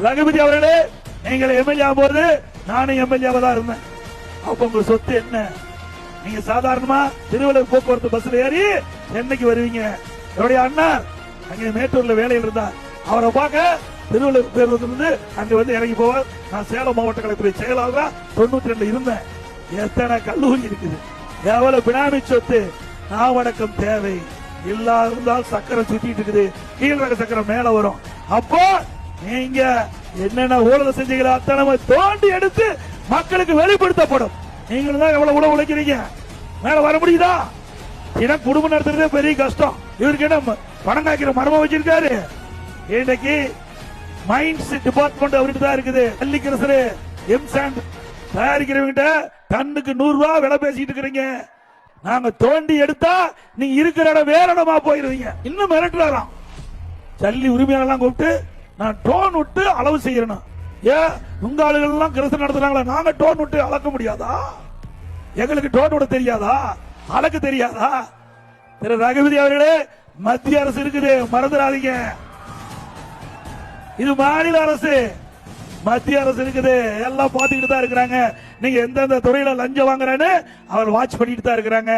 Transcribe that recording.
ரகுபதி அவர்களே நீங்கள் எம்எல்ஏ போது நானும் எம்எல்ஏவா தான் இருந்தேன். அப்ப உங்க சொத்து என்ன? நீங்க சாதாரணமா திருவள்ளூர் போக்குவரத்து பஸ்ல ஏறி என்னைக்கு வருவீங்க. என்னுடைய அண்ணா அங்க மேட்டூர்ல வேலையில் இருந்தார். அவரை பார்க்க திருவள்ளூர் பேருந்து இருந்து அங்க வந்து இறங்கி போவார். நான் சேலம் மாவட்ட கலைத்துறை செயலாளரா தொண்ணூத்தி ரெண்டு இருந்தேன். எத்தனை கல்லூரி இருக்குது? எவ்வளவு பினாமி சொத்து? நாவடக்கம் தேவை. இல்லா இருந்தால் சக்கரம் சுத்திட்டு இருக்குது. கீழக சக்கரம் மேல வரும். அப்போ நீங்க என்னென்ன ஊழல் செஞ்சீங்களோ அத்தனை தோண்டி எடுத்து மக்களுக்கு வெளிப்படுத்தப்படும். நீங்களும் தான் எவ்வளவு உழவு உழைக்கிறீங்க? மேல வர முடியுதா? ஏன்னா குடும்பம் நடத்துறதே பெரிய கஷ்டம். இவருக்கு என்ன பணம் காய்க்கிற மரமா வச்சிருக்காரு? இன்னைக்கு மைன்ஸ் டிபார்ட்மெண்ட் அவர்கிட்ட தான் இருக்குது. அல்லிக்கரசரு எம் சாண்ட் தயாரிக்கிறவங்கிட்ட டன்னுக்கு நூறு ரூபா விலை பேசிட்டு இருக்கிறீங்க. நாங்க தோண்டி எடுத்தா நீங்க இருக்கிற இடம் வேற இடமா போயிருவீங்க. இன்னும் மிரட்டுறாராம். ஜல்லி உரிமையாளர்லாம் கூப்பிட்டு நான் டோன் விட்டு அளவு செய்யணும் ஏன் உங்க ஆளுகள் எல்லாம் கிறிஸ்து நடத்துறாங்களா? நாங்க டோன் விட்டு அளக்க முடியாதா? எங்களுக்கு டோன் விட தெரியாதா? அளக்க தெரியாதா? திரு ரகுபதி அவர்களே மத்திய அரசு இருக்குது மறந்துடாதீங்க. இது மாநில அரசு. மத்திய அரசு இருக்குது. எல்லாம் பாத்துக்கிட்டு தான் இருக்கிறாங்க. நீங்க எந்தெந்த துறையில லஞ்சம் வாங்குறேன்னு அவர் வாட்ச் பண்ணிட்டு தான் இருக்கிறாங்க.